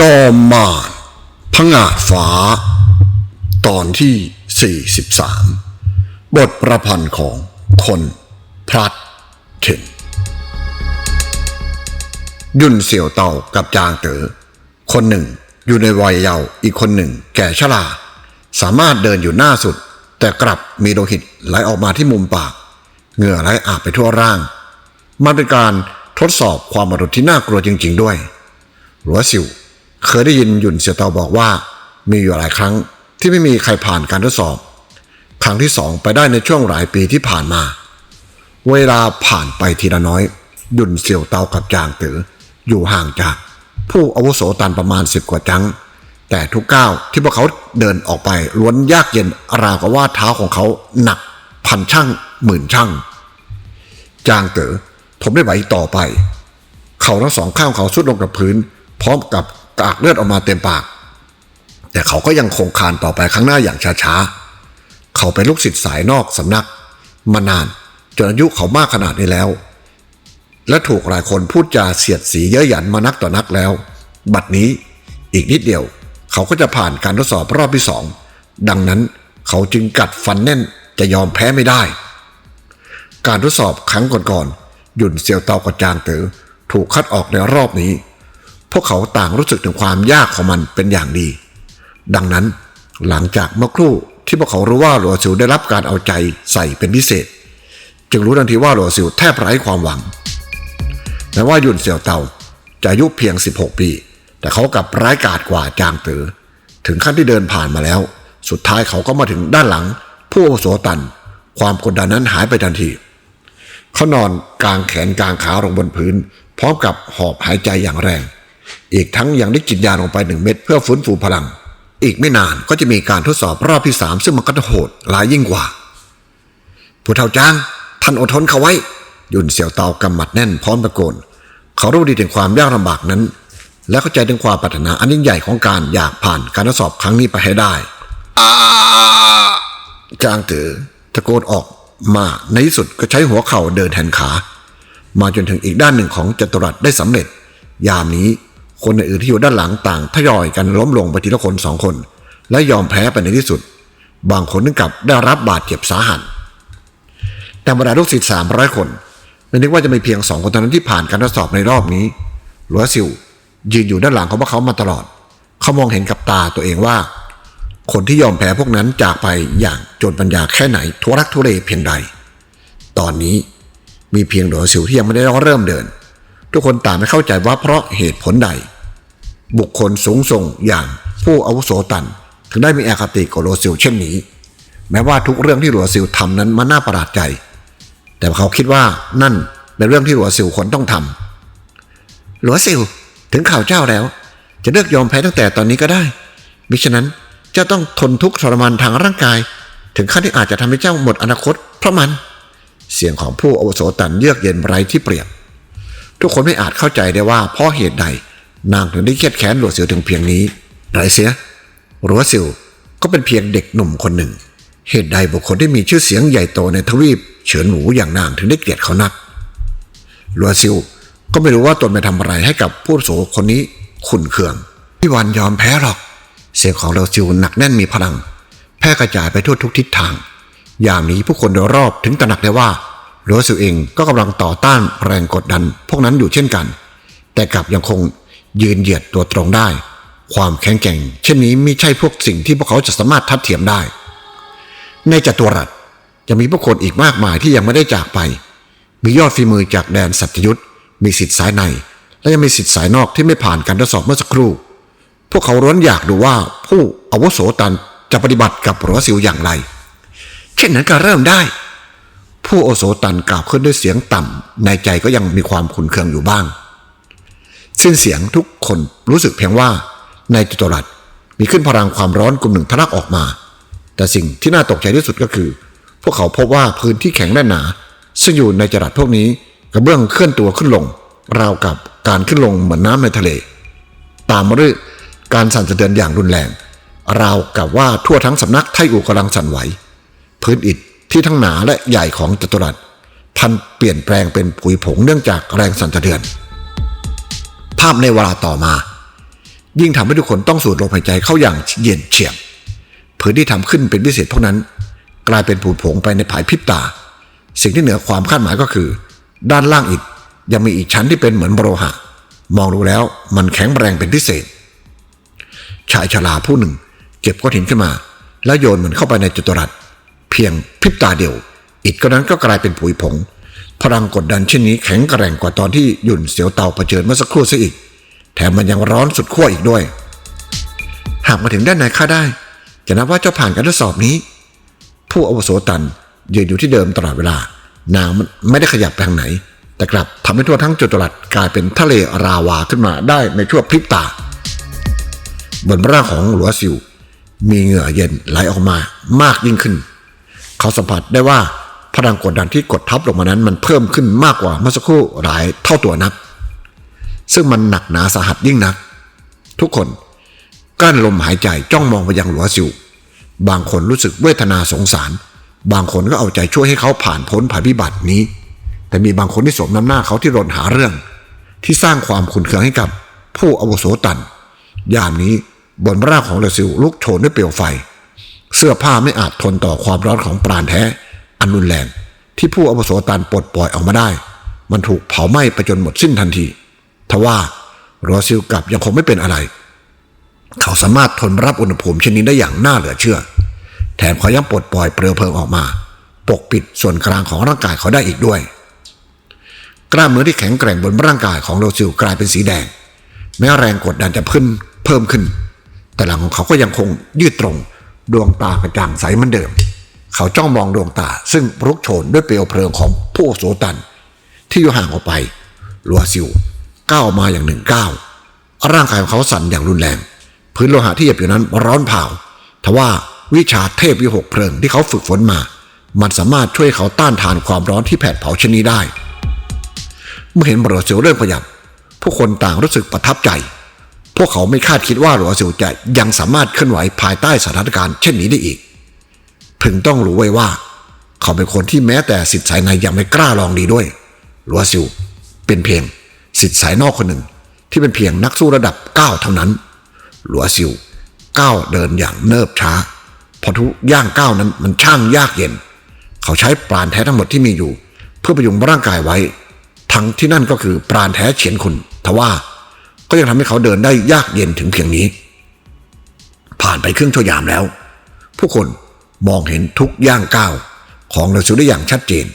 จอมมารพงาดฟ้า ตอนที่ 43 บทประพันธ์ของคนพลัดเข็นยุ่นเสี่ยวเต่ากับจางเต๋อคนหนึ่งอยู่ในวัยเยาว์อีกคนหนึ่งแก่ชรา สามารถเดินอยู่หน้าสุด แต่กลับมีโลหิตไหลออกมาที่มุมปาก เหงื่อไหลอาบไปทั่วร่าง มันเป็นการทดสอบความมนุษย์ที่น่ากลัวจริง ๆ ด้วยหลัวสิว เคยได้ยินหยุ่นเสี่ยวเตาบอกว่า มีอยู่หลายครั้งที่ไม่มีใครผ่านการทดสอบ ครั้งที่สองไปได้ในช่วงหลายปีที่ผ่านมา เวลาผ่านไปทีละน้อยหยุ่นเสี่ยวเตากับจางเต๋ออยู่ห่างจาก ผู้อาวุโสตันประมาณสิบกว่าจัง แต่ทุกก้าวที่พวกเขาเดินออกไปล้วนยากเย็นราวกับว่าเท้าของเขาหนักพันช่างหมื่นช่าง จางเต๋อทนไม่ไหวต่อไป เขาทั้งสองข้างเขาสุดลงกับพื้น พร้อมกับ กากเลือดออกมาเต็มปาก แต่เขาก็ยังคงคานต่อไปข้างหน้าอย่างช้าๆ เขาเป็นลูกศิษย์สายนอกสำนัก มานานจนอายุเขามากขนาดนี้แล้ว และถูกหลายคนพูดจาเสียดสีเย้ยหยันมานักต่อนักแล้ว บัดนี้อีกนิดเดียว เขาก็จะผ่านการทดสอบรอบที่สองดังนั้นเขาจึงกัดฟันแน่นจะยอมแพ้ไม่ได้ การทดสอบครั้งก่อนๆหยุ่นเซียวเตากับจางเต๋อถูกคัดออกในรอบนี้ พวกเขาต่างรู้สึกถึงความยากของมันเป็นอย่างดี ดังนั้นหลังจากเมื่อครู่ที่พวกเขารู้ว่าหลัวซิวได้รับการเอาใจใส่เป็นพิเศษ จึงรู้ทันทีว่าหลัวซิวแทบไร้ความหวังแม้ว่าหยุนเสี่ยวเตาจะอายุเพียง 16 ปี แต่เขากลับร้ายกาจกว่าจางเต๋อถึงขั้นที่เดินผ่านมาแล้ว สุดท้ายเขาก็มาถึงด้านหลัง ผู้อาวุโสตัน ความกดดันนั้นหายไปทันที เขานอนกลางแขนกลางขาลงบนพื้น พร้อมกับหอบหายใจอย่างแรง อีกทั้งยังได้กินยาลงไปหนึ่งเม็ดเพื่อฟื้นฟูพลัง อีกไม่นานก็จะมีการทดสอบรอบที่สามซึ่งมันก็จะโหดหลายยิ่งกว่า ผู้เฒ่าจ้าง ท่านอดทนเขาไว้ ยุนเสี่ยวเตากำหมัดแน่นพร้อมตะโกน เขารู้ดีถึงความยากลำบากนั้น และเข้าใจถึงความปรารถนาอันยิ่งใหญ่ของการอยากผ่านการทดสอบครั้งนี้ไปให้ได้จางเต๋อตะโกนออกมาในที่สุดก็ใช้หัวเข่าเดินแทนขา มาจนถึงอีกด้านหนึ่งของจัตุรัสได้สำเร็จ ยามนี้ คนอื่นที่อยู่ด้านหลังต่างทยอยกันล้มลงไปทีละคนสองคน และยอมแพ้ไปในที่สุด บางคนถึงกับได้รับบาดเจ็บสาหัสแต่บรรดาลูกศิษย์สามร้อยคนไม่นึกว่าจะมีเพียงสองคนเท่านั้นที่ผ่านการทดสอบในรอบนี้หลัวซิวยืนอยู่ด้านหลังของพวกเขามาตลอด เขามองเห็นกับตาตัวเองว่า คนที่ยอมแพ้พวกนั้นจากไปอย่างจนปัญญาแค่ไหนทุรักทุเลเพียงใด ตอนนี้มีเพียงหลัวซิวที่ยังไม่ได้เริ่มเดิน ทุกคนต่างไม่เข้าใจว่าเพราะเหตุผลใด บุคคลสูงส่งอย่างผู้อาวุโสตัน ถึงได้มีอคติกับโรซิลเช่นนี้ แม้ว่าทุกเรื่องที่หลัวซิลทำนั้นมันน่าประหลาดใจ แต่เขาคิดว่านั่นเป็นเรื่องที่หลัวซิลควรต้องทำหลัวซิลถึงข่าวเจ้าแล้ว จะเลือกยอมแพ้ตั้งแต่ตอนนี้ก็ได้มิฉะนั้นเจ้าต้องทนทุกข์ทรมานทางร่างกาย ถึงขั้นที่อาจจะทำให้เจ้าหมดอนาคตเพราะมัน เสียงของผู้อาวุโสตันเยือกเย็นไร้ที่เปรียบ ทุกคนไม่อาจเข้าใจได้ว่าเพราะเหตุใด นางถึงได้เครียดแค้นหลัวเสียวถึงเพียงนี้ไรเสียหลัวเสียวก็เป็นเพียงเด็กหนุ่มคนหนึ่ง เหตุใดบุคคลที่มีชื่อเสียงใหญ่โตในทวีปเฉินหมูอย่างนางถึงได้เกลียดเขานักหลัวเซิวก็ไม่รู้ว่าตนไปทำอะไรให้กับผู้โสคนนี้ขุนเคืองพี่วันยอมแพ้หรอก เสียงของหลัวเซิวหนักแน่นมีพลัง แพร่กระจายไปทั่วทุกทิศทาง ยามนี้ผู้คนโดยรอบถึงตระหนักได้ว่า หลัวเซิวเองก็กำลังต่อต้านแรงกดดัน พวกนั้นอยู่เช่นกัน แต่กลับยังคงยืนเหยียดตัวตรงได้ ความแข็งแกร่ง เช่นนี้ไม่ใช่พวกสิ่งที่พวกเขาจะสามารถทัดเทียมได้ ในจัตุรัสจะมีผู้คนอีกมากมายที่ยังไม่ได้จากไป มียอดฝีมือจากแดนสัตยุทธมีสิทธิ์สายใน และยังมีสิทธิ์สายนอกที่ไม่ผ่านการทดสอบเมื่อสักครู่ พวกเขาร้อนอยากดูว่าผู้อาวุโสตันจะปฏิบัติกับหลัวซิวอย่างไร เช่นนั้นก็เริ่มได้ ผู้โอโสตันกล่าวขึ้นด้วยเสียงต่ำ ในใจก็ยังมีความขุนเคืองอยู่บ้าง สิ้นเสียงทุกคนรู้สึกเพียงว่า ในจัตุรัสมีขึ้นพลังความร้อนกลุ่มหนึ่งทะลักออกมา แต่สิ่งที่น่าตกใจที่สุดก็คือ พวกเขาพบว่าพื้นที่แข็งและหนา ซึ่งอยู่ในจัตุรัสพวกนี้กระเบื้องเคลื่อนตัวขึ้นลง ราวกับการขึ้นลงเหมือนน้ำในทะเล ตามมาด้วยการสั่นสะเทือนอย่างรุนแรง ราวกับว่าทั่วทั้งสำนักไทอู่กำลังสั่นไหว พื้นอิฐ ที่ทั้งหนาและใหญ่ของจัตุรัสพันเปลี่ยนแปลงเป็นผุยผงเนื่องจากแรงสั่นสะเทือน ภาพในเวลาต่อมา ยิ่งทำให้ทุกคนต้องสูดลมหายใจเข้าอย่างเย็นเฉียบผืนที่ทำขึ้นเป็นพิเศษพวกนั้น กลายเป็นผุยผงไปในภายพริบตา สิ่งที่เหนือความคาดหมายก็คือ ด้านล่างอีกยังมีอีกชั้นที่เป็นเหมือนโลหะ มองดูแล้วมันแข็งแรงเป็นพิเศษ ชายชราผู้หนึ่ง เก็บก้อนหินขึ้นมา แล้วโยนมันเข้าไปในจัตุรัส เพียงพริบตาเดียว อิฐก้อนนั้นก็กลายเป็นผุยผง พลังกดดันเช่นนี้แข็งแกร่งกว่าตอนที่หยุ่นเสียวเตาเผชิญเมื่อสักครู่ซะอีก แถมมันยังร้อนสุดขั้วอีกด้วย หากมาถึงด้านในข้าได้ จะนับว่าเจ้าผ่านการทดสอบนี้ ผู้อาวุโสตันยืนอยู่ที่เดิมตลอดเวลานางไม่ได้ขยับไปทางไหน แต่กลับทำให้ทั่วทั้งจัตุรัสกลายเป็นทะเลราวาขึ้นมาได้ในชั่วพริบตา บนร่างของหลัวซิว มีเหงื่อเย็นไหลออกมามากยิ่งขึ้น เขาสัมผัสได้ว่าพลังกดดันที่กดทับลงมานั้นมันเพิ่มขึ้นมากกว่าเมื่อสักครู่หลายเท่าตัวนัก ซึ่งมันหนักหนาสาหัสยิ่งนัก ทุกคนกั้นลมหายใจจ้องมองไปยังหลัวซิวบางคนรู้สึกเวทนาสงสาร บางคนก็เอาใจช่วยให้เขาผ่านพ้นภัยพิบัตินี้ แต่มีบางคนที่สมน้ำหน้าเขาที่รนหาเรื่อง ที่สร้างความขุนเคืองให้กับ ผู้อาวุโสตันยามนี้บนร่างของเรซิลลุกโชนด้วยเปลวไฟ เสื้อผ้าไม่อาจทนต่อความร้อนของปราณแท้ อันรุนแรง ที่ผู้อาวุโสตันปลดปล่อยออกมาได้ มันถูกเผาไหม้ไปจนหมดสิ้นทันที ทว่าโรซิลกับยังคงไม่เป็นอะไร เขาสามารถทนรับอุณหภูมิเช่นนี้ได้อย่างน่าเหลือเชื่อ แถมเขายังปลดปล่อยเปลวเพลิงออกมา ปกปิดส่วนกลางของร่างกายเขาได้อีกด้วย กล้ามเนื้อที่แข็งแกร่งบนร่างกายของโรซิลกลายเป็นสีแดง แม้แรงกดดันจะเพิ่มขึ้น แต่หลังของเขาก็ยังคงยืดตรง ดวงตากระจ่างใสเหมือนเดิม เขาจ้องมองดวงตาซึ่งรุกโชนด้วยเปลวเพลิงของผู้โสตัน ที่อยู่ห่างออกไปลัวซิวก้าวมาอย่างหนึ่งก้าวร่างกายของเขาสั่นอย่างรุนแรง พื้นโลหะที่เหยียบอยู่นั้นร้อนเผาทว่าวิชาเทพวิหกเพลิงที่เขาฝึกฝนมา มันสามารถช่วยเขาต้านทานความร้อนที่แผดเผาชนนี้ได้ เมื่อเห็นบรอซิลเริ่มขยับผู้คนต่างรู้สึกประทับใจ พวกเขาไม่คาดคิดว่าหลัวซิลจะยังสามารถเคลื่อนไหวภายใต้สถานการณ์เช่นนี้ได้อีก พึงต้องรู้ไว้ว่า เขาเป็นคนที่แม้แต่สิทธิ์สายในยังไม่กล้าลองดีด้วยหลัวซิลเป็นเพียงสิทธิ์สายนอกคนหนึ่งที่เป็นเพียงนักสู้ระดับก้าวเท่านั้น หลัวซิลก้าวเดินอย่างเนิบช้า เพราะทุกย่างก้าวนั้นมันช่างยากเย็น เขาใช้ปราณแท้ทั้งหมดที่มีอยู่ เพื่อประยุงร่างกายไว้ ทั้งที่นั่นก็คือปราณแท้เฉียนคุณทว่า ก็ยังทำให้เขาเดินได้ยากเย็นถึงเพียงนี้ ผ่านไปครึ่งช่วยามแล้ว ผู้คนมองเห็นทุกย่างก้าวของโรซิลได้อย่างชัดเจน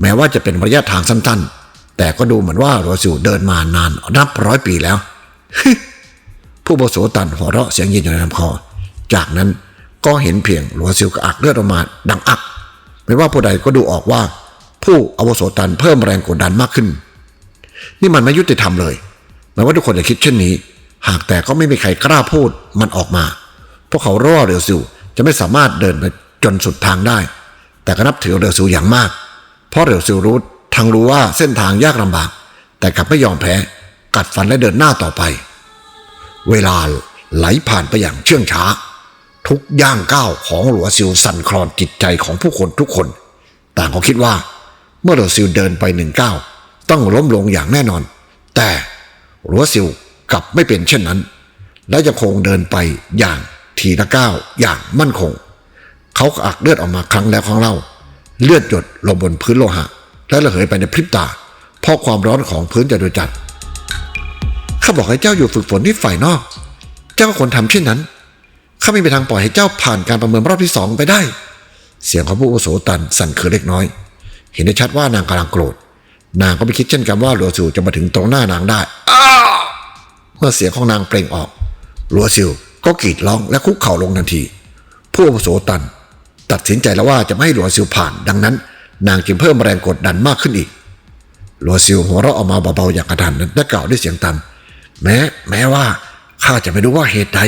แม้ว่าจะเป็นระยะทางสั้นๆ แต่ก็ดูเหมือนว่าโรซิลเดินมานานนับร้อยปีแล้ว ผู้โบโสตันหัวเราะเสียงเย็นอยู่ในลำคอ จากนั้นก็เห็นเพียงหลัวซิลกระอักเลือดออกมาดังอัก ไม่ว่าผู้ใดก็ดูออกว่า ผู้อาวุโสตันเพิ่มแรงกดดันมากขึ้น นี่มันไม่ยุติธรรมเลย ม้ว่าทุกคนจะคิดเช่นนี้ หากแต่ก็ไม่มีใครกล้าพูดมันออกมาพราะเขารอเรลซิลจะไม่สามารถเดินไปจนสุดทางได้ แต่ก็นับถือเรลซิลอย่างมาก เพราะเรลซิลรู้ทั้งรู้ว่าเส้นทางยากลำบาก แต่กลับไม่ยอมแพ้ กัดฟันและเดินหน้าต่อไป เวลาไหลผ่านไปอย่างเชื่องช้า ทุกย่างก้าวของหลัวซิลสั่นคลอนจิตใจของผู้คนทุกคน ต่างก็คิดว่า เมื่อหลัวซิลเดินไปหนึ่งก้าวต้องล้มลงอย่างแน่นอน แต่ หลัวซิลกลับไม่เป็นเช่นนั้น และจะคงเดินไปอย่างทีละก้าวอย่างมั่นคง เขาอักเลือดออกมาครั้งแล้วครั้งเล่า เลือดหยดลงบนพื้นโลหะ และระเหยไปในพริบตาเพราะความร้อนของพื้นจะโดยจัดข้าบอกให้เจ้าอยู่ฝึกฝนที่ฝ่ายนอก เจ้าก็ควรทำเช่นนั้นข้าไม่มีทางปล่อยให้เจ้าผ่านการประเมินรอบที่สองไปได้ เสียงของผู้อาวุโสตันสั่นเคือเล็กน้อย เห็นได้ชัดว่านางกำลังโกรธ นางก็ไม่คิดเช่นกันว่าหลัวซิวจะมาถึงตรงหน้านางได้เมื่อเสียงของนางเปล่งออกหลัวซิวก็กรีดร้องและคุกเข่าลงทันที ผู้อาวุโสตัน ตัดสินใจแล้วว่าจะไม่ให้หลัวซิวผ่าน ดังนั้น นางจึงเพิ่มแรงกดดันมากขึ้นอีกหลัวซิวหัวเราะออกมาเบาๆอย่างกระทันและกล่าวด้วยเสียงต่ำแม้ แม้ว่าข้าจะไม่รู้ว่าเหตุใด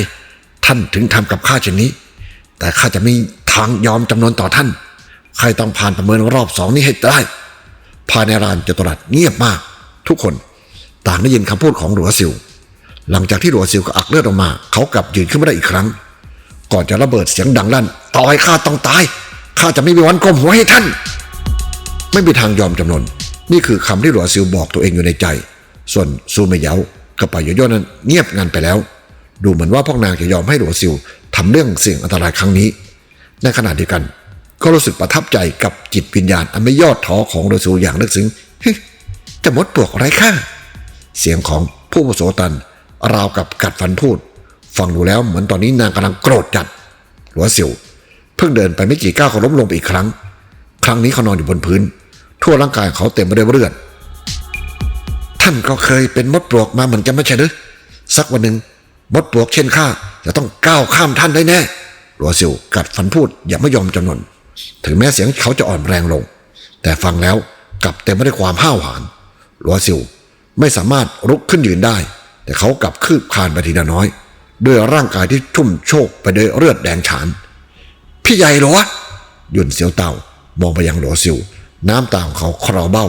ท่านถึงทำกับข้าเช่นนี้ แต่ข้าจะไม่ทางยอมจำนวนต่อท่านใครต้องผ่านประเมินรอบสองนี้ให้ได้ ภายในร้านจตุรัสเงียบมาก ทุกคนต่างได้ยินคำพูดของหลัวซิว หลังจากที่หลัวซิวก็อักเลือดออกมา เขากลับยืนขึ้นมาได้อีกครั้ง ก่อนจะระเบิดเสียงดังลั่นต่อให้ข้าต้องตายข้าจะไม่มีวันก้มหัวให้ท่าน ไม่มีทางยอมจำนนนี่คือคำที่หลัวซิวบอกตัวเองอยู่ในใจ ส่วนซูเมเยากับปายโยโยนั้นเงียบงันไปแล้ว ดูเหมือนว่าพวกนางจะยอมให้หลัวซิวทำเรื่องเสี่ยงอันตรายครั้งนี้ ในขณะเดียวกัน ก็รู้สึกประทับใจกับจิตวิญญาณอันไม่ยอดท้อของหลัวซิวอย่างลึกซึ้งจะมดปลวกอะไรข้าเสียงของผู้อาวุโสตัน ราวกับกัดฟันพูด ฟังดูแล้วเหมือนตอนนี้นางกำลังโกรธจัดหลัวซิวเพิ่งเดินไปไม่กี่ก้าวก็ล้มลงไปอีกครั้ง ครั้งนี้เขานอนอยู่บนพื้น ทั่วร่างกายเขาเต็มไปด้วยเลือดท่านก็เคยเป็นมดปลวกมาเหมือนกันไม่ใช่หรือสักวันหนึ่งมดปลวกเช่นข้าจะต้องก้าวข้ามท่านได้แน่หลัวซิวกัดฟันพูดอย่าไม่ยอมจำนน ถึงแม้เสียงเขาจะอ่อนแรงลง แต่ฟังแล้วกลับเต็มไปด้วยความห้าวหาญหลัวซิวไม่สามารถลุกขึ้นยืนได้ แต่เขากลับคืบคลานไปทีละน้อย ด้วยร่างกายที่ชุ่มโชกไปด้วยเลือดแดงฉาน พี่ใหญ่หรอหยุนเสียวเต่ามองไปยังหลัวซิวน้ำตาของเขาคลอเบ้า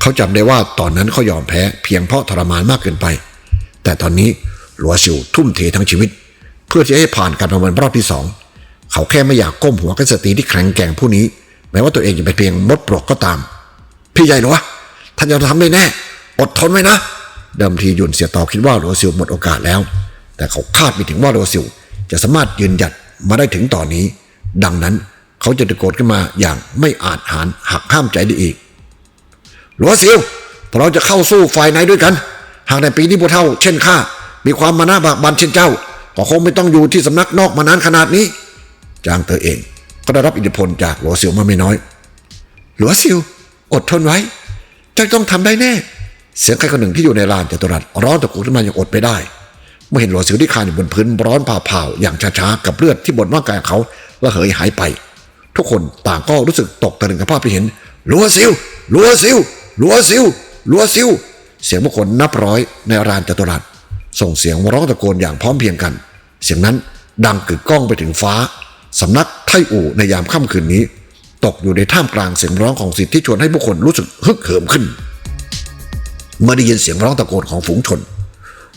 เขาจำได้ว่าตอนนั้นเขายอมแพ้เพียงเพราะทรมานมากเกินไป แต่ตอนนี้หลัวซิวทุ่มเททั้งชีวิต เพื่อที่จะให้ผ่านการประเมินรอบที่สอง เขาแค่ไม่อยากก้มหัวกับสตรีที่แข็งแกร่งผู้นี้ แม้ว่าตัวเองจะเป็นเพียงมดปลวกก็ตาม พี่ใหญ่หรอวะท่านจะทำได้แน่ อดทนไว้นะเดิมทีหยุนเสียต่อคิดว่าหลัวซิวหมดโอกาสแล้ว แต่เขาคาดไม่ถึงว่าหลัวซิวจะสามารถยืนหยัดมาได้ถึงตอนนี้ ดังนั้นเขาจะตะโกนขึ้นมาอย่างไม่อาจหารหักห้ามใจได้อีกหลัวซิวพวกเราจะเข้าสู้ฝ่ายไหนด้วยกัน หากในปีนี้พวกเท่า เช่นข้ามีความมานะบากบันเช่นเจ้าก็คงไม่ต้องอยู่ที่สำนักนอกมานานขนาดนี้ จางเตอเอง ก็ได้รับอิทธิพลจากหลัวซิวมาไม่น้อย หลัวซิวอดทนไว้จ้าต้องทำได้แน่ เสียงใครคนหนึ่งที่อยู่ในลานจตุรัสร้อนตะโกนขึ้นมาอย่างอดไม่ได้ เมื่อเห็นหลัวซิวที่คานอยู่บนพื้นร้อนผ่าๆอย่างช้าๆกับเลือดที่บนร่างกายของเขาระเหยหายไป ทุกคนต่างก็รู้สึกตกตะลึงกับภาพที่เห็นหลัวซิวหลัวซิวหลัวซิวหลัวซิวเสียงบุคคลนับร้อยในลานจตุรัสส่งเสียงร้องตะโกนอย่างพร้อมเพรียงกัน เสียงนั้นดังกึกก้องไปถึงฟ้า สำนักไทอู่ในยามค่ำคืนนี้ ตกอยู่ในท่ามกลางเสียงร้องของสิทธิ์ที่ชวนให้ผู้คนรู้สึกฮึกเหิมขึ้น เมื่อได้ยินเสียงร้องตะโกนของฝูงชน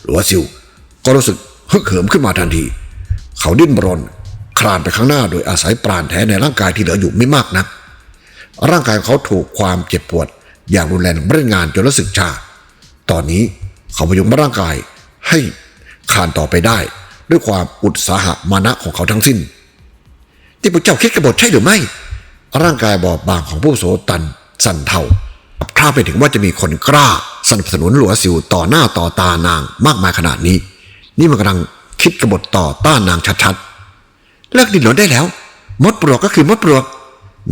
หลัวซิวก็รู้สึกฮึกเหิมขึ้นมาทันที เขาดิ้นรนคลานไปข้างหน้าโดยอาศัยปราณแท้ในร่างกายที่เหลืออยู่ไม่มากนัก ร่างกายของเขาถูกความเจ็บปวด อย่างรุนแรงเร่งงานจนรู้สึกชา ตอนนี้เขาพยุงร่างกายให้คลานต่อไปได้ ด้วยความอุตสาหะมานะของเขาทั้งสิ้น ที่พระเจ้าคิดกบฏใช่หรือไม่ ร่างกายบอบบางของผู้โสตัน สันเทาคาไปถึงว่าจะมีคนกล้า สนับสนุนหลัวซิวต่อหน้าต่อตานางมากมายขนาดนี้ นี่มันกำลังคิดกบฏต่อต้านนางชัดๆเลิกดิ้นรนได้แล้ว มดปลวกก็คือมดปลวก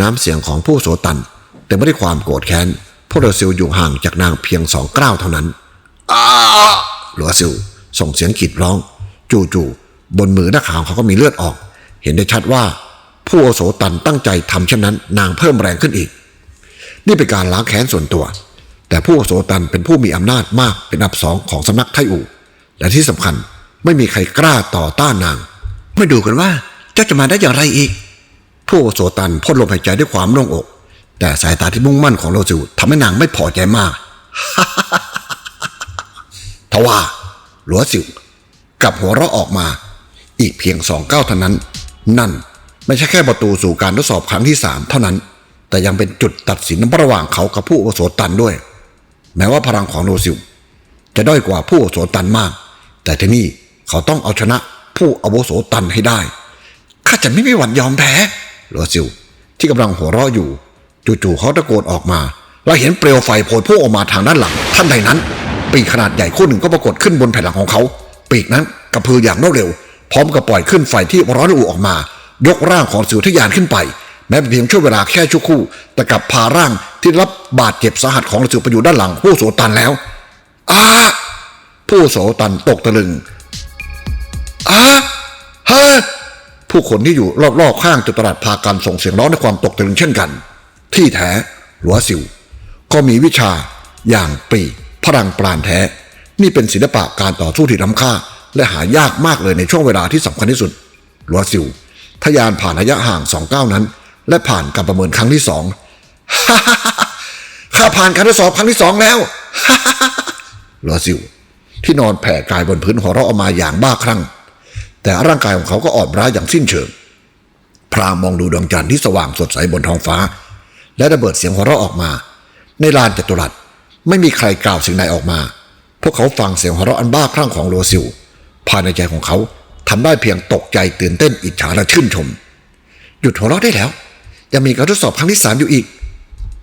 น้ำเสียงของผู้โสตัน แต่ไม่ได้ความโกรธแค้นพราะหลัวซิวอยู่ห่างจากนางเพียงสองก้าวเท่านั้นอาหลัวซิวส่งเสียงกรีดร้อง จู่ๆบนมือหน้าขาวเขาก็มีเลือดออก เห็นได้ชัดว่า ผู้อาวุโสตันตั้งใจทำเช่นนั้น นางเพิ่มแรงขึ้นอีก นี่เป็นการล้างแค้นส่วนตัว แต่ผู้อาวุโสตันเป็นผู้มีอำนาจมากเป็นอันดับสองของสำนักไทอูและที่สำคัญไม่มีใครกล้าต่อต้านนาง ไม่ดูกันว่าเจ้าจะมาได้อย่างไรอีก ผู้อาวุโสตันพ่นลมหายใจด้วยความโล่งอก แต่สายตาที่มุ่งมั่นของโลจูทำให้นางไม่พอใจมากทว่าหลัวสิวกลับหัวเราะออกมา อีกเพียงสองก้าวเท่านั้น นั่น ไม่ใช่แค่ประตูสู่การทดสอบครั้งที่สามเท่านั้น แต่ยังเป็นจุดตัดสินระหว่างเขากับผู้อุโสตันด้วย แม้ว่าพลังของโลซิวจะด้อยกว่าผู้อุโสตันมาก แต่ที่นี่เขาต้องเอาชนะผู้อาวุโสตันให้ได้ ข้าจะไม่มีวันยอมแพ้หลัวซิวที่กำลังหัวเราะอยู่ จู่ๆเขาตะโกนออกมาเราเห็นเปลวไฟโผล่พุ่งออกมาทางด้านหลัง ท่านใดนั้น ปีกขนาดใหญ่คู่หนึ่งก็ปรากฏขึ้นบนแผ่นหลังของเขา ปีกนั้นกระพืออย่างรวดเร็ว พร้อมกับปล่อยขึ้นไฟที่ร้อนระอุออกมา ยกร่างของสิวทยานขึ้นไป แม้เป็นเพียงช่วงเวลาแค่ชั่วครู่ แต่กลับพาร่างที่รับบาดเจ็บสาหัสของสิวไปอยู่ด้านหลังผู้โสตันแล้วอ้าผู้โสตันตกตะลึงอ้าฮะผู้คนที่อยู่รอบๆข้างจุดตลาดพากันส่งเสียงร้องด้วยความตกตะลึงเช่นกัน ที่แท้หลัวสิว ก็มีวิชาอย่างปีพลังปราณแท้ นี่เป็นศิลปะการต่อสู้ที่ล้ำค่า และหายากมากเลยในช่วงเวลาที่สำคัญที่สุดหลัวซิว ทะยานผ่านระยะห่างสองก้าวนั้น และผ่านการประเมินครั้งที่สองข้าผ่านการทดสอบครั้งที่สองแล้วลัวซิวที่นอนแผ่กายบนพื้นหัวเราะออกมาอย่างบ้าคลั่ง แต่ร่างกายของเขาก็อ่อนร้ายอย่างสิ้นเชิง พรางมองดูดวงจันทร์ที่สว่างสดใสบนท้องฟ้า และระเบิดเสียงหัวเราะออกมา ในลานจัตุรัสไม่มีใครกล่าวสิ่งใดออกมา พวกเขาฟังเสียงหัวเราะอันบ้าคลั่งของโลซิวภายในใจของเขา ทำได้เพียงตกใจตื่นเต้นอิจฉาและชื่นชม หยุดหัวเราะได้แล้ว ยังมีการทดสอบครั้งที่สามอยู่อีก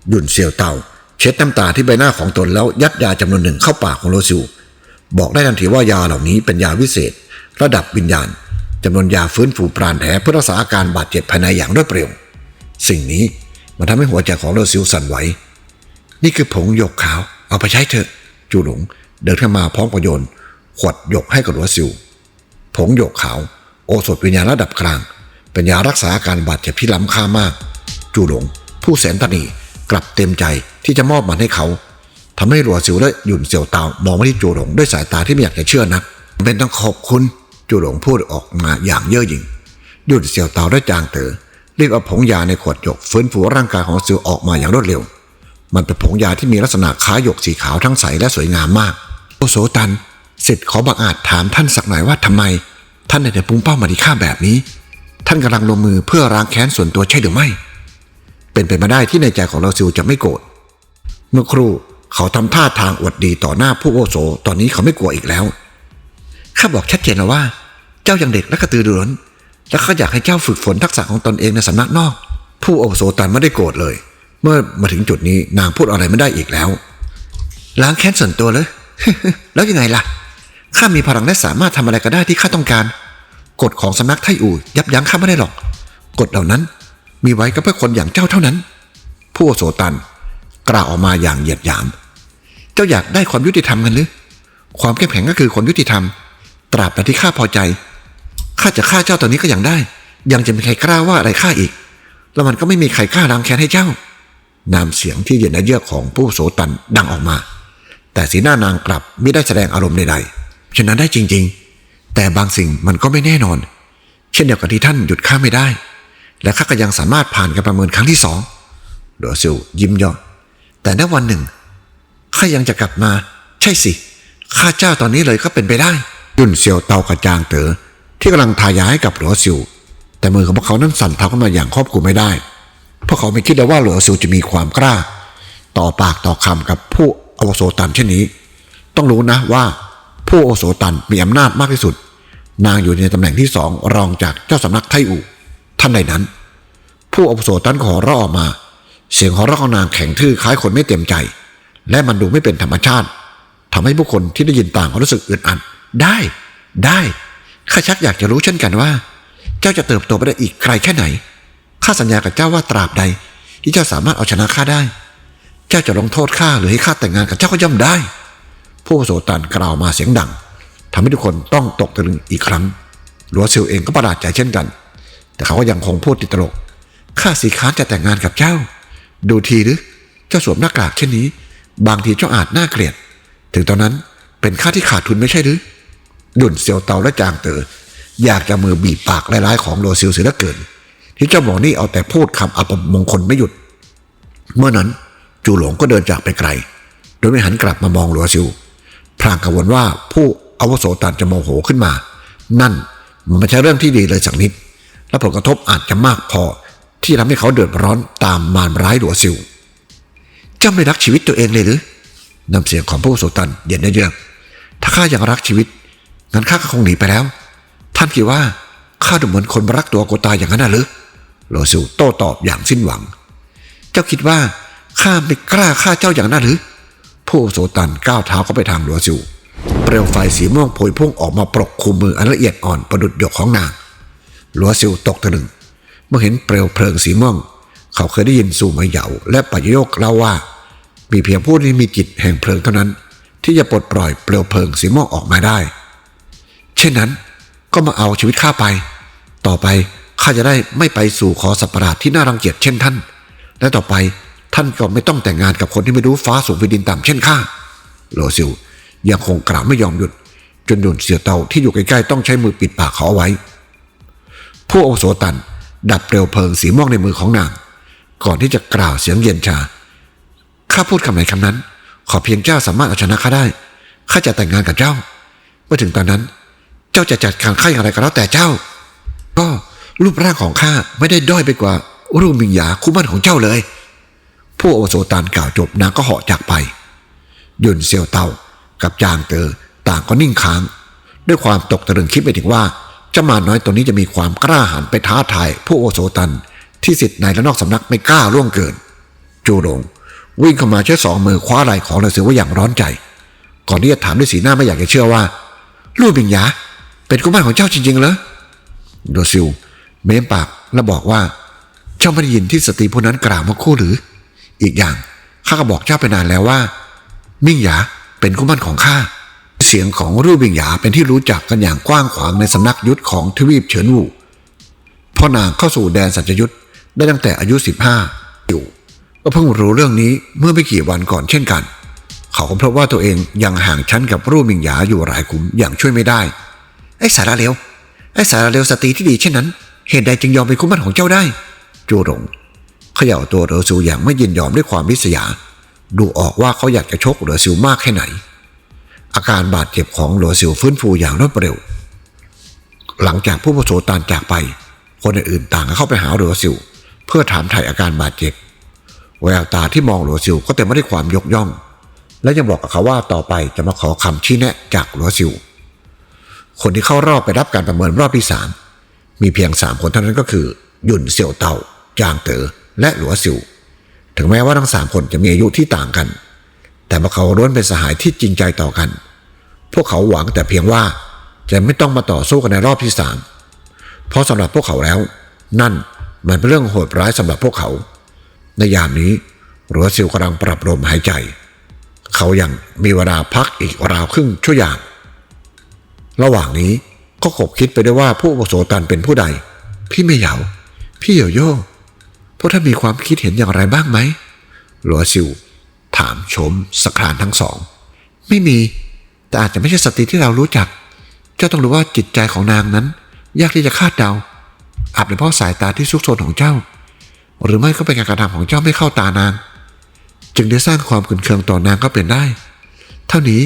หยุนเซียวเตาเช็ดน้ำตาที่ใบหน้าของตนแล้วยัดยาจำนวนหนึ่งเข้าปากของโรซิวบอกได้ทันทีว่ายาเหล่านี้เป็นยาวิเศษ ระดับวิญญาณจำนวนยาฟื้นฟูปราณแผลเพื่อรักษาอาการบาดเจ็บภายในอย่างรวดเร็ว สิ่งนี้มันทำให้หัวใจของโรซิวสั่นไหวนี่คือผงหยกขาว เอาไปใช้เถอะ จูหลงเดินเข้ามาพร้อมประโยนขวดหยกให้กับโรซิว ผงหยกขาว โอสถวิญญาณระดับกลาง เป็นยารักษาอาการบาดเจ็บที่ล้ำค่ามาก จูหลง ผู้แสนตนีกลับเต็มใจที่จะมอบมันให้เขาทำให้หลัวซิวและหยุนเสี่ยวเตามองมาที่จูหลงด้วยสายตาที่ไม่อยากจะเชื่อนัก เป็นต้องขอบคุณจูหลงพูดออกมาอย่างเย่อหยิ่งหยุนเสี่ยวเตาและจางเต๋อรีบเอาผงยาในขวดหยกฟื้นฟูร่างกายของซิวออกมาอย่างรวดเร็ว มันเป็นผงยาที่มีลักษณะคล้ายหยกสีขาวทั้งใสและสวยงามมากโอโสตัน สิทธิ์ขอบังอาจถามท่านสักหน่อยว่าทำไม ท่านได้ปุ่งเป้ามาที่าแบบนี้ ท่านกำลังลงมือเพื่อล้างแค้นส่วนตัวใช่หรือไม่ เป็นไปม่ได้ที่ในใจของเราซิวจะไม่โกรธเมื่อครู่เขาทำท่าทางอวดดีต่อหน้าผู้โอโสตอนนี้เขาไม่กลัวอีกแล้วข้าบอกชัดเจนแล้วว่า เจ้ายังเด็กและกระตือรือร้น และข้าอยากให้เจ้าฝึกฝนทักษะของตนเองในสำนักนอก ผู้โอโสตันไม่ได้โกรธเลย เมื่อมาถึงจุดนี้นางพูดอะไรไม่ได้อีกแล้วล้างแค้นส่วนตัวเลยแล้วยังไงล่ะ ข้ามีพลังและสามารถทำอะไรก็ได้ที่ข้าต้องการ กฎของสำนักไทอู่ยับยั้งข้าไม่ได้หรอก กฎเหล่านั้นมีไว้ก็เพื่อคนอย่างเจ้าเท่านั้น ผู้โสตันกล่าวออกมาอย่างเหยียดหยาม เจ้าอยากได้ความยุติธรรมกันหรือ ความเข้มแข็งก็คือคนยุติธรรม ตราบใดที่ข้าพอใจ ข้าจะฆ่าเจ้าตอนนี้ก็ยังได้ ยังจะมีใครกล้าว่าอะไรข้าอีก แล้วมันก็ไม่มีใครกล้าล้างแค้นให้เจ้า นามเสียงที่เย็นและเยือกของผู้โสตันดังออกมา แต่สีหน้านางกลับไม่ได้แสดงอารมณ์ใดๆ ฉะนั้นได้จริง ๆ แต่บางสิ่งมันก็ไม่แน่นอน เช่นเดียวกับที่ท่านหยุดข้าไม่ได้ และข้าก็ยังสามารถผ่านการประเมินครั้งที่สองโดซิลยิ้มย่อแต่ณวันหนึ่งข้ายังจะกลับมา ใช่สิข้าเจ้าตอนนี้เลยก็เป็นไปได้ยุ่นเซียวเตากระจางเต๋อที่กำลังทายาให้กับหลัวซิวแต่มือของพวกเขานั้นสั่นเท้าขึ้นมาอย่างควบคุมไม่ได้เพราะเขาไม่คิดเลยว่าหลัวซิวจะมีความกล้า ต่อปากต่อคำกับผู้อาวุโสตันเช่นนี้ ต้องรู้นะว่า ผู้อโสตันมีอำนาจมากที่สุด นางอยู่ในตำแหน่งที่สองรองจากเจ้าสำนักไทอูท่านใดนั้น ผู้อโสตันขอร้องออกมา เสียงของร้องของนางแข็งทื่อคล้ายคนไม่เต็มใจ และมันดูไม่เป็นธรรมชาติทำให้ผู้คนที่ได้ยินต่างรู้สึกอึดอัดได้ ได้ข้าชักอยากจะรู้เช่นกันว่า เจ้าจะเติบโตไปได้อีกไกลแค่ไหนข้าสัญญากับเจ้าว่าตราบใด ที่เจ้าสามารถเอาชนะข้าได้ เจ้าจะลงโทษข้าหรือให้ข้าแต่งงานกับเจ้าก็ย่อมได้ ผู้โสตันกล่าวมาเสียงดังทำให้ทุกคนต้องตกตะลึงอีกครั้งหลัวซิลเองก็ประหลาดใจเช่นกัน แต่เขาก็ยังคงพูดติดตลกข้าสีค้านจะแต่งงานกับเจ้า ดูทีหรือเจ้าสวมหน้ากากเช่นนี้ บางทีเจ้าอาจน่าเกลียด ถึงตอนนั้นเป็นข้าที่ขาดทุนไม่ใช่หรือดุนเซียวเตาและจางเตออยากจะมือบีบปากร้ายๆของโรซิลเสียเหลือเกิน ที่เจ้าหมอนี่เอาแต่พูดคำอัปมงคลไม่หยุด เมื่อนั้นจูหลงก็เดินจากไปไกล โดยไม่หันกลับมามองหลัวซิว พลางกังวลว่าผู้อาวุโสตันจะโมโหขึ้นมา นั่นมันไม่ใช่เรื่องที่ดีเลยสักนิด และผลกระทบอาจจะมากพอที่ทำให้เขาเดือดร้อนตามมารร้ายหลัวซิวเจ้าไม่รักชีวิตตัวเองเลยหรือน้ำเสียงของผู้อาวุโสตันเย็นเยือกถ้าข้ายังรักชีวิตงั้นข้าก็คงหนีไปแล้ว ท่านคิดว่าข้าดูเหมือนคนรักตัวกตายอย่างนั้นน่ะหรือโลซิวโต้ตอบอย่างสิ้นหวัง เจ้าคิดว่าข้าไม่กล้าฆ่าเจ้าอย่างนั้นหรือ ผู้โสตันก้าวเท้าเข้าไปทางหลัวซิวเปลวไฟสีม่วงโพยพุ่งออกมาปกคลุมมืออันละเอียดอ่อนประดุดหยกของนางหลัวซิวตกตะลึงเมื่อเห็นเปลวเพลิงสีม่วง เขาเคยได้ยินสู่มาเหยาและปัจโยกเล่าว่า มีเพียงผู้ที่มีจิตแห่งเพลิงเท่านั้น ที่จะปลดปล่อยเปลวเพลิงสีม่วงออกมาได้ เช่นนั้นก็มาเอาชีวิตข้าไป ต่อไปข้าจะได้ไม่ไปสู่ขอสัปปราที่น่ารังเกียจเช่นท่าน และต่อไป ท่านก็ไม่ต้องแต่งงานกับคนที่ไม่รู้ฟ้าสูงแผ่นดินต่ำเช่นข้าโลซิวยังคงกล่าวไม่ยอมหยุด จนโดนเสียเตาที่อยู่ใกล้ๆต้องใช้มือปิดปากเขาไว้ ผู้อโสตันดับเปลวเพลิงสีม่วงในมือของนาง ก่อนที่จะกล่าวเสียงเย็นชาข้าพูดคำไหนคำนั้น ขอเพียงเจ้าสามารถเอาชนะข้าได้ข้าจะแต่งงานกับเจ้า เมื่อถึงตอนนั้น เจ้าจะจัดการข้าอย่างไรก็แล้วแต่เจ้า ก็รูปร่างของข้าไม่ได้ด้อยไปกว่ารูปมิงหยาคู่มั่นของเจ้าเลย ผู้อวโสตันกล่าวจบนางก็เหาะจากไป ยุนเซียวเตากับจางเตอต่างก็นิ่งค้าง ด้วยความตกตะลึงคิดไปถึงว่าเจ้าหมาน้อยตัวนี้จะมีความกล้าหาญไปท้าทายผู้โอโสตัน ที่สิทธิ์ในและนอกสำนักไม่กล้าล่วงเกิน จูหลงวิ่งเข้ามาใช้สองมือคว้าไหล่ของเหลือเสือไว้อย่างร้อนใจ ก่อนที่จะถามด้วยสีหน้าไม่อยากจะเชื่อว่าลู่บิงหยาเป็นกุมารของเจ้าจริงๆเหรอโดซิล เม้มปากและบอกว่า เจ้าไม่ได้ยินที่สตรีผู้นั้นกล่าวมาคู่หรือ อีกอย่างข้าก็บอกเจ้าไปนานแล้วว่า มิ่งหยาเป็นกุมารของข้าเสียงของรู่บิงหยาเป็นที่รู้จักกันอย่างกว้างขวางในสำนักยุทธของทวีปเฉินวูพ่อนางเข้าสู่แดนสัจยุทธได้ตั้งแต่อายุ 15 อยู่ ก็เพิ่งรู้เรื่องนี้เมื่อไม่กี่วันก่อนเช่นกัน เขาก็พบว่าตัวเองยังห่างชั้นกับรู่บิงหยาอยู่หลายขุมอย่างช่วยไม่ได้ ไอ้สาระเลวไอ้สาระเลวสตรีที่ดีเช่นนั้น เหตุใดจึงยอมเป็นคู่มั่นของเจ้าได้ จูหลง เขย่าตัวเหลอซิวอย่างไม่ยินยอมด้วยความริษยา ดูออกว่าเขาอยากจะชกเหลอซิวมากแค่ไหน อาการบาดเจ็บของเหลอซิวฟื้นฟูอย่างรวดเร็ว หลังจากผู้ประโสตานจากไป คนอื่นต่างก็เข้าไปหาเหลอซิวเพื่อถามถ่ายอาการบาดเจ็บแววตาที่มองเหลือซิวก็เต็มไปด้วยความยกย่อง และยังบอกกับเขาว่าต่อไปจะมาขอคำชี้แนะจากเหลือซิว คนที่เข้ารอบไปรับการประเมินรอบที่สามมีเพียงสามคนเท่านั้นก็คือ หยุ่นเสี่ยวเตาจางเต๋อ และหลัวซิว ถึงแม้ว่าทั้งสามคนจะมีอายุที่ต่างกัน แต่พวกเขาล้วนเป็นสหายที่จริงใจต่อกัน พวกเขาหวังแต่เพียงว่าจะไม่ต้องมาต่อสู้กันในรอบที่สามเพราะสำหรับพวกเขาแล้ว นั่นมันเป็นเรื่องโหดร้ายสำหรับพวกเขา ในยามนี้หลัวซิวกำลังปรับลมหายใจ เขายังมีเวลาพักอีกราวครึ่งชั่วยางระหว่างนี้ก็ขบคิดไปด้วยว่าผู้อุปโสตันเป็นผู้ใด พี่ไม่เหยาพี่เหยวโย่ วกท่านมีความคิดเห็นอย่างไรบ้างไหมหลัวซิวถามชมสครานทั้งสอง ไม่มี แต่อาจจะไม่ใช่สตรีที่เรารู้จัก เจ้าต้องรู้ว่าจิตใจของนางนั้น ยากที่จะคาดเดา อาจเป็นเพราะสายตาที่ซุกซนของเจ้า หรือไม่ก็เป็นการกระทำของเจ้าไม่เข้าตานาง จึงได้สร้างความขุนเคืองต่อนางก็เป็นได้ เท่านี้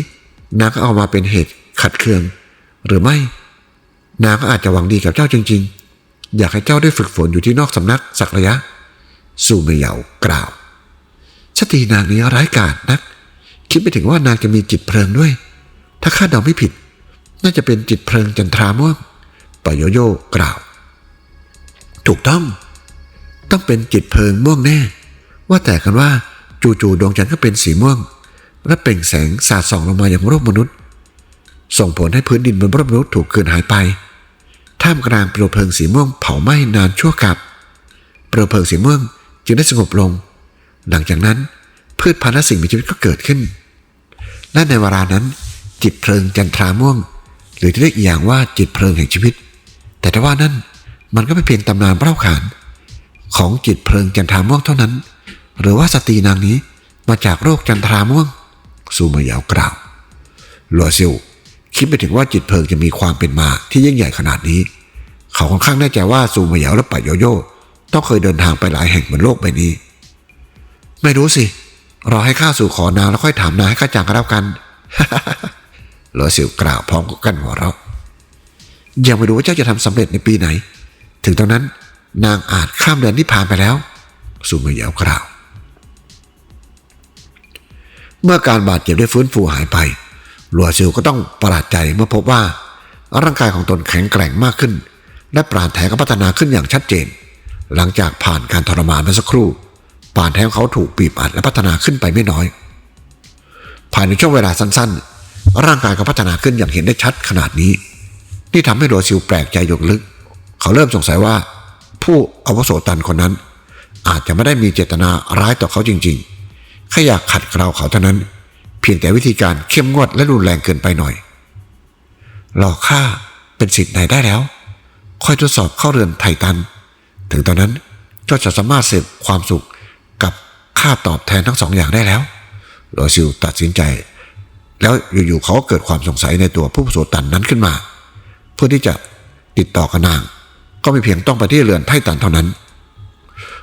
นางก็เอามาเป็นเหตุขัดเคือง หรือไม่ นางก็อาจจะหวังดีกับเจ้าจริง ๆ อยากให้เจ้าได้ฝึกฝนอยู่ที่นอกสำนักสักระยะ สู่เมยวกล่าวสตรีนางนี้ร้ายกาจนัก คิดไปถึงว่านางจะมีจิตเพลิงด้วย ถ้าคาดเดาไม่ผิด น่าจะเป็นจิตเพลิงจันทราม่วงปโยโย่กล่าว ถูกต้อง ต้องเป็นจิตเพลิงม่วงแน่ ว่าแต่กันว่าจู่ๆดวงจันทร์ก็เป็นสีม่วง และเปล่งแสงสาดส่องลงมาอย่างโลกมนุษย์ ส่งผลให้พื้นดินบนโลกมนุษย์ถูกคืนหายไปท่ามกลางเปลวเพลิงสีม่วงเผาไหม้นานชั่วกับเปลวเพลิงสีม่วง จึงได้สงบลง หลังจากนั้นพืชพันธุ์และสิ่งมีชีวิตก็เกิดขึ้น และในเวลานั้น จิตเพลิงจันทราม่วง หรือที่เรียกอีกอย่างว่าจิตเพลิงแห่งชีวิต แต่ถ้าว่านั่นมันก็เป็นเพียงตำนานเล่าขาน ของจิตเพลิงจันทราม่วงเท่านั้น หรือว่าสตรีนางนี้มาจากโรคจันทราม่วงซูมายาวกล่าวลัวซิวคิดไปถึงว่าจิตเพลิงจะมีความเป็นมาที่ยิ่งใหญ่ขนาดนี้ เขาค่อนข้างแน่ใจว่าซูมายาวและปะโยโย่ ต้องเคยเดินทางไปหลายแห่งบนโลกใบนี้ ไม่รู้สิรอให้ข้าสู่ขอนางแล้วค่อยถามนางให้ข้าจางกันแล้วกันหลัวซิวกล่าวพร้อมกับกั้นหัวเราะยังไม่รู้ว่าเจ้าจะทำสำเร็จในปีไหน ถึงตอนนั้นนางอาจข้ามเดือนที่ผ่านไปแล้วซูมายาวกล่าว เมื่อการบาดเจ็บได้ฟื้นฟูหายไป หลัวซิวก็ต้องประหลาดใจเมื่อพบว่า ร่างกายของตนแข็งแกร่งมากขึ้น และปราณแท้ก็พัฒนาขึ้นอย่างชัดเจน หลังจากผ่านการทรมานมาสักครู่ปราณแท้เขาถูกบีบอัดและพัฒนาขึ้นไปไม่น้อย ภายในช่วงเวลาสั้นๆ ร่างกายก็พัฒนาขึ้นอย่างเห็นได้ชัดขนาดนี้นี่ทำให้หลัวซิวแปลกใจอยกลึก เขาเริ่มสงสัยว่า ผู้อาวุโสตันคนนั้น อาจจะไม่ได้มีเจตนาร้ายต่อเขาจริงๆแค่อยากขัดเกลาเขาเท่านั้น เพียงแต่วิธีการเข้มงวดและรุนแรงเกินไปหน่อย หลอกข้าเป็นสิทธิ์ไหนได้แล้วคอยทดสอบเข้าเรือนไททัน ถึงตอนนั้นก็จะสามารถเสพความสุขกับค่าตอบแทนทั้งสองอย่างได้แล้วลอซิลตัดสินใจ แล้วอยู่ๆเขาก็เกิดความสงสัยในตัวผู้ประสตันนั้นขึ้นมา เพื่อที่จะติดต่อกับนาง ก็ไม่เพียงต้องไปที่เรือนไททันเท่านั้น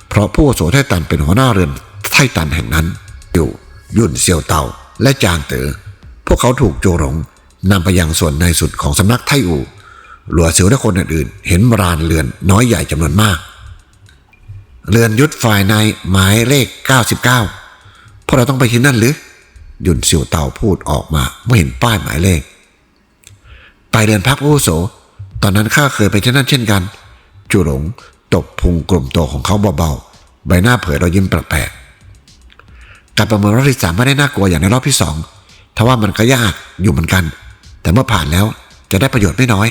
เพราะผู้โสไทตันเป็นหัวหน้าเรือนไทตันแห่งนั้น อยู่ยุ่นเซียวเตาและจางเตอ๋อพวกเขาถูกโจหลงนำไปยังส่วนในสุดของสำนักไทอูหลัวเสือและคนอื่นๆ เห็นรานเรือนน้อยใหญ่จำนวนมาก เรือนยุทธฝ่ายในหมายเลข 99พวกเราต้องไปที่นั่นหรือ ยุนเซียวเตาพูดออกมาเมื่อเห็นป้ายหมายเลข ไปเดินพักผู้โส ตอนนั้นข้าเคยไปที่นั่นเช่นกัน จูหลงตบพุงกลุ่มโตของเขาเบาๆ ใบหน้าเผยรอยยิ้มแปลกๆการประเมินรอบที่สามไม่ได้น่ากลัวอย่างในรอบที่สองทว่ามันก็ยากอยู่เหมือนกัน แต่เมื่อผ่านแล้วจะได้ประโยชน์ไม่น้อย